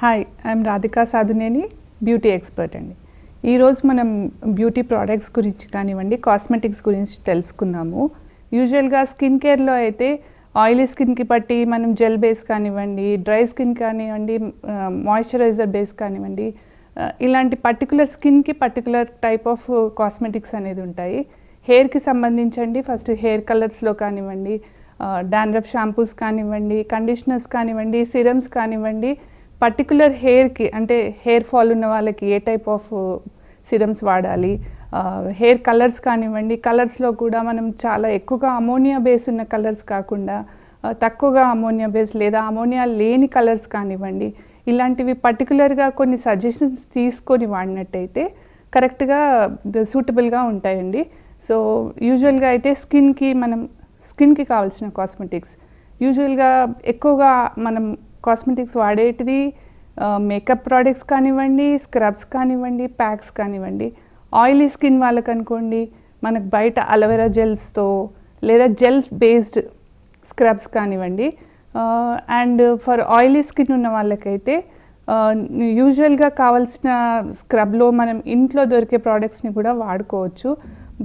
Hi I'm Radhika Sadhuneni beauty expert అండి. ఈరోజు మనం బ్యూటీ ప్రోడక్ట్స్ గురించి కానివ్వండి కాస్మెటిక్స్ గురించి తెలుసుకుందాము. యూజువల్గా స్కిన్ కేర్లో అయితే ఆయిలీ స్కిన్కి పట్టి మనం జెల్ బేస్ కానివ్వండి డ్రై స్కిన్ కానివ్వండి uh, మాయిశ్చరైజర్ బేస్ కానివ్వండి uh, ఇలాంటి పర్టికులర్ స్కిన్కి పర్టికులర్ టైప్ ఆఫ్ కాస్మెటిక్స్ అనేది ఉంటాయి. హెయిర్కి సంబంధించండి ఫస్ట్ హెయిర్ కలర్స్లో కానివ్వండి uh, డాండ్రఫ్ షాంపూస్ కానివ్వండి కండిషనర్స్ కానివ్వండి సిరమ్స్ కానివ్వండి పర్టికులర్ హెయిర్కి అంటే హెయిర్ ఫాల్ ఉన్న వాళ్ళకి ఏ టైప్ ఆఫ్ సిరమ్స్ వాడాలి? హెయిర్ కలర్స్ కానివ్వండి కలర్స్లో కూడా మనం చాలా ఎక్కువగా అమోనియా బేస్ ఉన్న కలర్స్ కాకుండా తక్కువగా అమోనియా బేస్ లేదా అమోనియా లేని కలర్స్ కానివ్వండి ఇలాంటివి పర్టికులర్గా కొన్ని సజెషన్స్ తీసుకొని వాడినట్టయితే కరెక్ట్గా సూటబుల్గా ఉంటాయండి. సో యూజువల్గా అయితే స్కిన్కి మనం స్కిన్కి కావాల్సిన కాస్మెటిక్స్ యూజువల్గా ఎక్కువగా మనం కాస్మెటిక్స్ వాడేటిది మేకప్ ప్రోడక్ట్స్ కానివ్వండి స్క్రబ్స్ కానివ్వండి ప్యాక్స్ కానివ్వండి. ఆయిలీ స్కిన్ వాళ్ళకి అనుకోండి మనకు బయట అలవెరా జెల్స్తో లేదా జెల్స్ బేస్డ్ స్క్రబ్స్ కానివ్వండి అండ్ ఫర్ ఆయిలీ స్కిన్ ఉన్న వాళ్ళకైతే యూజువల్గా కావాల్సిన స్క్రబ్లో మనం ఇంట్లో దొరికే ప్రోడక్ట్స్ని కూడా వాడుకోవచ్చు.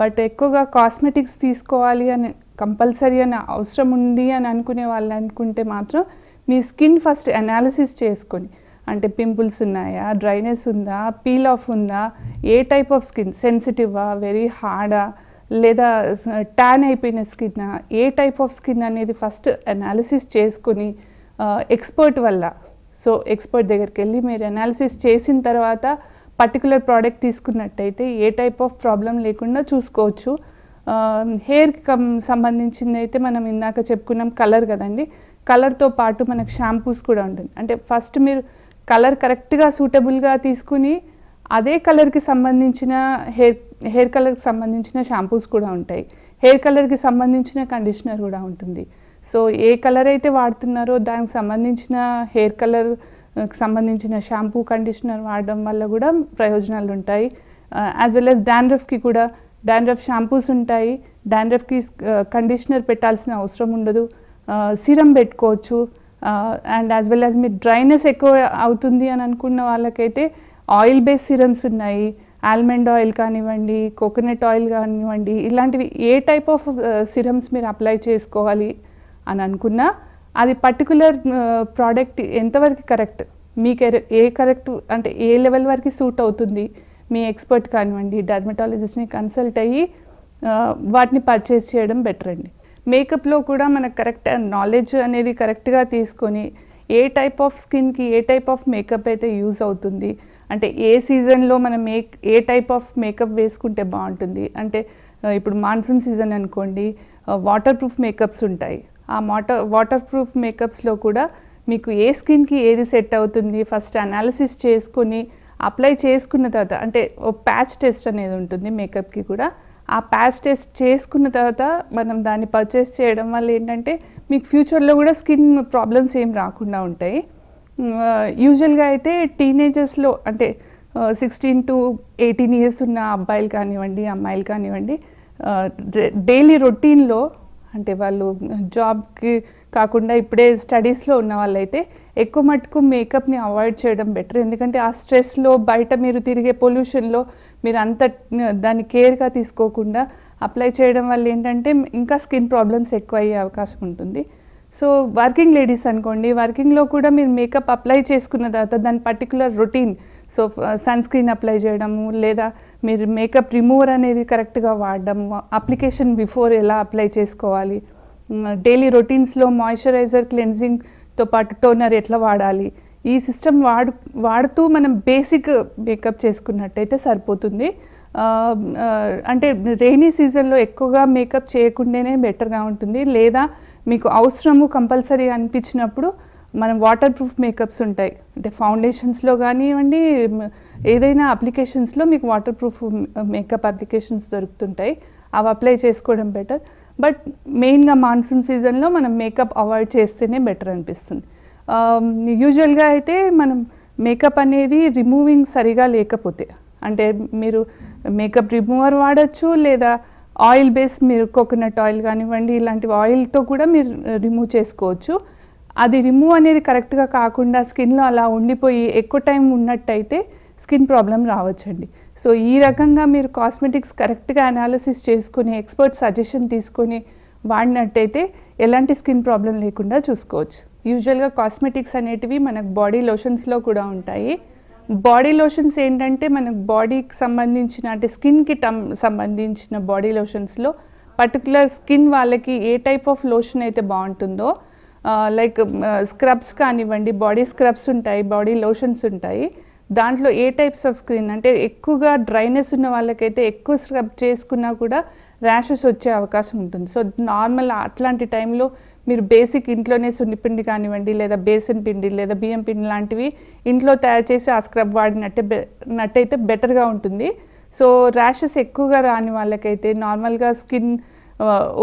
బట్ ఎక్కువగా కాస్మెటిక్స్ తీసుకోవాలి అని కంపల్సరీ అని అవసరం ఉంది అని అనుకునే వాళ్ళు అనుకుంటే మాత్రం మీ స్కిన్ ఫస్ట్ అనాలిసిస్ చేసుకొని అంటే పింపుల్స్ ఉన్నాయా డ్రైనెస్ ఉందా పీల్ ఆఫ్ ఉందా ఏ టైప్ ఆఫ్ స్కిన్ సెన్సిటివా వెరీ హార్డా లేదా ట్యాన్ అయిపోయిన స్కిన్ ఏ టైప్ ఆఫ్ స్కిన్ అనేది ఫస్ట్ అనాలిసిస్ చేసుకుని ఎక్స్పర్ట్ వల్ల. సో ఎక్స్పర్ట్ దగ్గరికి వెళ్ళి మీరు అనాలిసిస్ చేసిన తర్వాత పర్టికులర్ ప్రోడక్ట్ తీసుకున్నట్టయితే ఏ టైప్ ఆఫ్ ప్రాబ్లం లేకుండా చూసుకోవచ్చు. హెయిర్కి కం సంబంధించింది అయితే మనం ఇందాక చెప్పుకున్నాం కలర్ కదండి. కలర్తో పాటు మనకు షాంపూస్ కూడా ఉంటుంది. అంటే ఫస్ట్ మీరు కలర్ కరెక్ట్గా సూటబుల్గా తీసుకుని అదే కలర్కి సంబంధించిన హెయిర్ హెయిర్ కలర్కి సంబంధించిన షాంపూస్ కూడా ఉంటాయి. హెయిర్ కలర్కి సంబంధించిన కండిషనర్ కూడా ఉంటుంది. సో ఏ కలర్ అయితే వాడుతున్నారో దానికి సంబంధించిన హెయిర్ కలర్ సంబంధించిన షాంపూ కండిషనర్ వాడడం వల్ల కూడా ప్రయోజనాలు ఉంటాయి. యాజ్ వెల్ యాజ్ డాండ్రఫ్కి కూడా డాండ్రఫ్ షాంపూస్ ఉంటాయి. డాండ్రఫ్కి కండిషనర్ పెట్టాల్సిన అవసరం ఉండదు. సిరం పెట్టుకోవచ్చు. అండ్ యాజ్ వెల్ యాజ్ మీ డ్రైనెస్ ఎక్కువ అవుతుంది అని అనుకున్న వాళ్ళకైతే ఆయిల్ బేస్ సిరమ్స్ ఉన్నాయి. ఆల్మండ్ ఆయిల్ కానివ్వండి కోకోనట్ ఆయిల్ కానివ్వండి ఇలాంటివి ఏ టైప్ ఆఫ్ సిరమ్స్ మీరు అప్లై చేసుకోవాలి అని అనుకున్నా అది పర్టికులర్ ప్రోడక్ట్ ఎంతవరకు కరెక్ట్ మీకు ఏ కరెక్ట్ అంటే ఏ లెవెల్ వరకు సూట్ అవుతుంది? మీ ఎక్స్పర్ట్ కానివ్వండి డర్మటాలజిస్ట్ని కన్సల్ట్ అయ్యి వాటిని పర్చేస్ చేయడం బెటర్ అండి. మేకప్లో కూడా మనకు కరెక్ట్ నాలెడ్జ్ అనేది కరెక్ట్గా తీసుకొని ఏ టైప్ ఆఫ్ స్కిన్కి ఏ టైప్ ఆఫ్ మేకప్ అయితే యూజ్ అవుతుంది అంటే ఏ సీజన్లో మనం మేక్ ఏ టైప్ ఆఫ్ మేకప్ వేసుకుంటే బాగుంటుంది అంటే ఇప్పుడు మాన్సూన్ సీజన్ అనుకోండి వాటర్ ప్రూఫ్ మేకప్స్ ఉంటాయి. ఆ వాటర్ వాటర్ ప్రూఫ్ మేకప్స్లో కూడా మీకు ఏ స్కిన్కి ఏది సెట్ అవుతుంది ఫస్ట్ అనాలిసిస్ చేసుకొని అప్లై చేసుకున్న తర్వాత అంటే ఓ ప్యాచ్ టెస్ట్ అనేది ఉంటుంది మేకప్కి కూడా. ఆ ప్యాచ్ టెస్ట్ చేసుకున్న తర్వాత మనం దాన్ని పర్చేస్ చేయడం వల్ల ఏంటంటే మీకు ఫ్యూచర్లో కూడా స్కిన్ ప్రాబ్లమ్స్ ఏం రాకుండా ఉంటాయి. యూజువల్గా అయితే టీనేజర్స్లో అంటే సిక్స్టీన్ టు ఎయిటీన్ ఇయర్స్ ఉన్న అబ్బాయిలు కానివ్వండి అమ్మాయిలు కానివ్వండి డైలీ రొటీన్లో అంటే వాళ్ళు జాబ్కి కాకుండా ఇప్పుడే స్టడీస్లో ఉన్న వాళ్ళైతే ఎక్కువ మటుకు మేకప్ని అవాయిడ్ చేయడం బెటర్ ఎందుకంటే ఆ స్ట్రెస్లో బయట మీరు తిరిగే పొల్యూషన్లో మీరు అంత దాన్ని కేర్గా తీసుకోకుండా అప్లై చేయడం వల్ల ఏంటంటే ఇంకా స్కిన్ ప్రాబ్లమ్స్ ఎక్కువ అయ్యే అవకాశం ఉంటుంది. సో వర్కింగ్ లేడీస్ అనుకోండి వర్కింగ్లో కూడా మీరు మేకప్ అప్లై చేసుకున్న తర్వాత దాని particular routine so sunscreen apply చేయడము లేదా మీరు మేకప్ రిమూవర్ అనేది కరెక్ట్గా వాడడము అప్లికేషన్ బిఫోర్ ఎలా అప్లై చేసుకోవాలి డైలీ రొటీన్స్లో మాయిశ్చరైజర్ క్లెన్జింగ్తో పాటు టోనర్ ఎట్లా వాడాలి? ఈ సిస్టమ్ వాడు వాడుతూ మనం బేసిక్ మేకప్ చేసుకున్నట్టయితే సరిపోతుంది. అంటే రెయినీ సీజన్లో ఎక్కువగా మేకప్ చేయకుండానే బెటర్గా ఉంటుంది. లేదా మీకు అవసరము కంపల్సరీ అనిపించినప్పుడు మనం వాటర్ ప్రూఫ్ మేకప్స్ ఉంటాయి. అంటే ఫౌండేషన్స్లో కానివ్వండి ఏదైనా అప్లికేషన్స్లో మీకు వాటర్ ప్రూఫ్ మేకప్ అప్లికేషన్స్ దొరుకుతుంటాయి. అవి అప్లై చేసుకోవడం బెటర్ బట్ మెయిన్గా మాన్సూన్ సీజన్లో మనం మేకప్ అవాయిడ్ చేస్తేనే బెటర్ అనిపిస్తుంది. Um, యూజువల్గా అయితే మనం మేకప్ అనేది రిమూవింగ్ సరిగా లేకపోతే అంటే మీరు మేకప్ రిమూవర్ వాడచ్చు లేదా ఆయిల్ బేస్ మీరు కోకోనట్ ఆయిల్ కానివ్వండి ఇలాంటి ఆయిల్తో కూడా మీరు రిమూవ్ చేసుకోవచ్చు. అది రిమూవ్ అనేది కరెక్ట్గా కాకుండా స్కిన్లో అలా ఉండిపోయి ఎక్కువ టైం ఉన్నట్టయితే స్కిన్ ప్రాబ్లం రావచ్చండి. సో ఈ రకంగా మీరు కాస్మెటిక్స్ కరెక్ట్గా అనాలిసిస్ చేసుకుని ఎక్స్పర్ట్ సజెషన్ తీసుకొని వాడినట్టయితే ఎలాంటి స్కిన్ ప్రాబ్లం లేకుండా చూసుకోవచ్చు. యూజువల్గా కాస్మెటిక్స్ అనేటివి మనకు బాడీ లోషన్స్లో కూడా ఉంటాయి. బాడీ లోషన్స్ ఏంటంటే మనకు బాడీకి సంబంధించిన అంటే స్కిన్కి టమ్ సంబంధించిన బాడీ లోషన్స్లో పర్టికులర్ స్కిన్ వాళ్ళకి ఏ టైప్ ఆఫ్ లోషన్ అయితే బాగుంటుందో లైక్ స్క్రబ్స్ కానివ్వండి బాడీ స్క్రబ్స్ ఉంటాయి బాడీ లోషన్స్ ఉంటాయి. దాంట్లో ఏ టైప్స్ ఆఫ్ స్క్రీన్ అంటే ఎక్కువగా డ్రైనెస్ ఉన్న వాళ్ళకైతే ఎక్కువ స్క్రబ్ చేసుకున్నా కూడా ర్యాషెస్ వచ్చే అవకాశం ఉంటుంది. సో నార్మల్ అట్లాంటి టైంలో మీరు బేసిక్ ఇంట్లోనే సున్నిపిండి కానివ్వండి లేదా బేసన్ పిండి లేదా బియ్యం పిండి లాంటివి ఇంట్లో తయారు చేసి ఆ స్క్రబ్ వాడినట్టే నట్టయితే బెటర్గా ఉంటుంది. సో ర్యాషెస్ ఎక్కువగా రాని వాళ్ళకైతే నార్మల్గా స్కిన్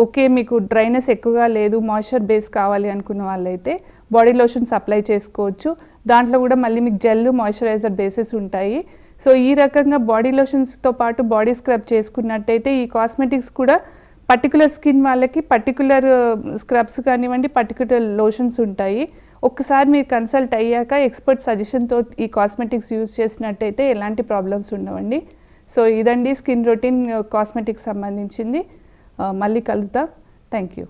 ఓకే మీకు డ్రైనెస్ ఎక్కువగా లేదు మాయిశ్చర్ బేస్ కావాలి అనుకున్న వాళ్ళైతే బాడీ లోషన్ సప్లై చేసుకోవచ్చు. దాంట్లో కూడా మళ్ళీ మీకు జెల్ మాయిశ్చరైజర్ బేసెస్ ఉంటాయి. సో ఈ రకంగా బాడీ లోషన్స్తో పాటు బాడీ స్క్రబ్ చేసుకున్నట్టయితే ఈ కాస్మెటిక్స్ కూడా పర్టికులర్ స్కిన్ వాళ్ళకి పర్టికులర్ స్క్రబ్స్ uh, కానివ్వండి పర్టికులర్ లోషన్స్ ఉంటాయి. ఒక్కసారి మీరు కన్సల్ట్ అయ్యాక ఎక్స్పర్ట్ సజెషన్తో ఈ కాస్మెటిక్స్ యూజ్ చేసినట్టయితే ఎలాంటి ప్రాబ్లమ్స్ ఉండవండి. సో ఇదండి స్కిన్ రొటీన్ కాస్మెటిక్స్ సంబంధించింది. Uh, మళ్ళీ కలుద్దాం. Thank you